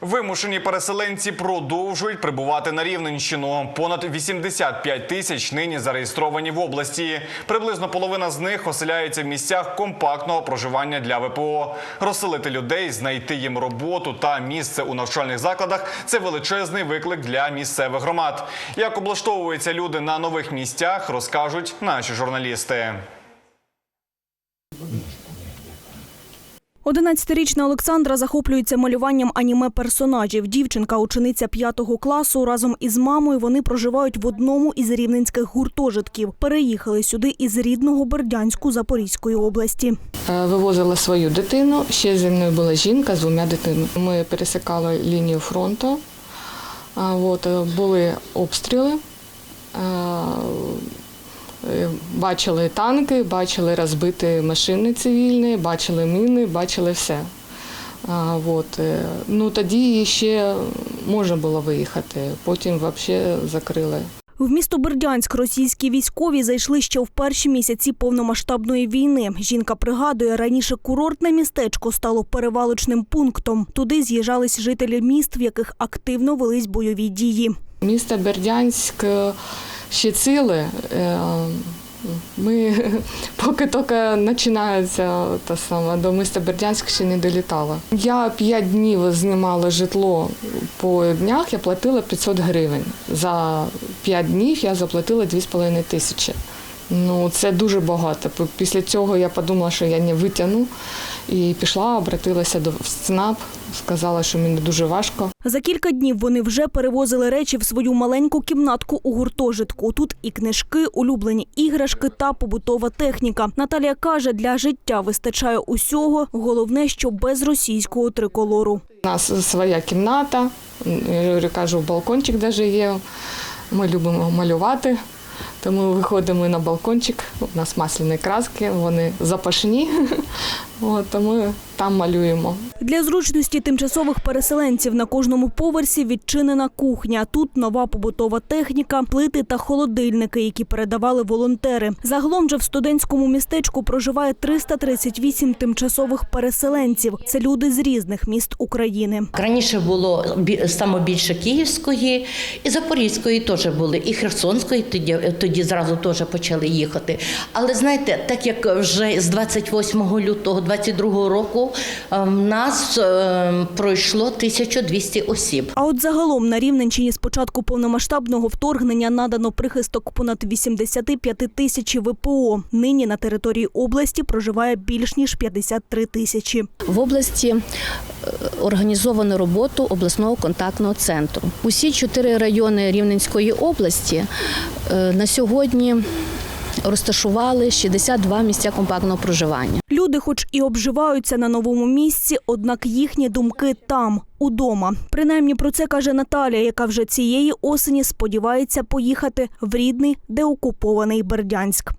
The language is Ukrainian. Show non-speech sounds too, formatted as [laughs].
Вимушені переселенці продовжують прибувати на Рівненщину. Понад 85 тисяч нині зареєстровані в області. Приблизно половина з них оселяються в місцях компактного проживання для ВПО. Розселити людей, знайти їм роботу та місце у навчальних закладах це величезний виклик для місцевих громад. Як облаштовуються люди на нових місцях, розкажуть наші журналісти. 11-річна Олександра захоплюється малюванням аніме персонажів. Дівчинка, учениця 5 класу, разом із мамою вони проживають в одному із рівненських гуртожитків. Переїхали сюди із рідного Бердянську Запорізької області. Е, Вивозила свою дитину. Ще зі мною була жінка з двома дитинами. Ми пересікали лінію фронту. От, е, були обстріли. Е, е, Бачили танки, бачили розбиті машини цивільні, бачили міни, бачили все. А, От, е, ну, тоді ще можна було виїхати, потім взагалі закрили. В місто Бердянськ російські військові зайшли ще в перші місяці повномасштабної війни. Жінка пригадує, раніше курортне містечко стало перевалочним пунктом. Туди з'їжджались жителі міст, в яких активно велись бойові дії. Місто Бердянськ е, ще ціле. Ми [laughs] поки тільки починається та сама до міста Бердянськ ще не долітала. Я п'ять днів знімала житло по днях, я платила 500 гривень. За п'ять днів я заплатила 2,5 тисячі. Ну, це дуже багато. Після цього я подумала, що я не витягну. І пішла, обратилася до СНАП, сказала, що мені дуже важко. За кілька днів вони вже перевозили речі в свою маленьку кімнатку у гуртожитку. Тут і книжки, улюблені іграшки та побутова техніка. Наталія каже, для життя вистачає усього. Головне, що без російського триколору. У нас своя кімната, я кажу, балкончик навіть є. Ми любимо малювати, тому виходимо на балкончик. У нас масляні краски, вони запашні, [laughs] тому там малюємо. Для зручності тимчасових переселенців на кожному поверсі відчинена кухня. Тут нова побутова техніка, плити та холодильники, які передавали волонтери. Загалом же в студентському містечку проживає 338 тимчасових переселенців. Це люди з різних міст України. Раніше було саме більше Київської і Запорізької теж були, і Херсонської тоді, тоді зразу теж почали їхати. Але знаєте, так як вже з 28 лютого 22 року в нас е, пройшло 1200 осіб. А от загалом на Рівненщині з початку повномасштабного вторгнення надано прихисток понад 85 тисячі ВПО. Нині на території області проживає більш ніж 53 тисячі. В області організовано роботу обласного контактного центру. Усі чотири райони Рівненської області е, на сьогодні розташували 62 місця компактного проживання. Люди, хоч і обживаються на новому місці, однак їхні думки там, удома. Принаймні про це каже Наталія, яка вже цієї осені сподівається поїхати в рідний деокупований Бердянськ.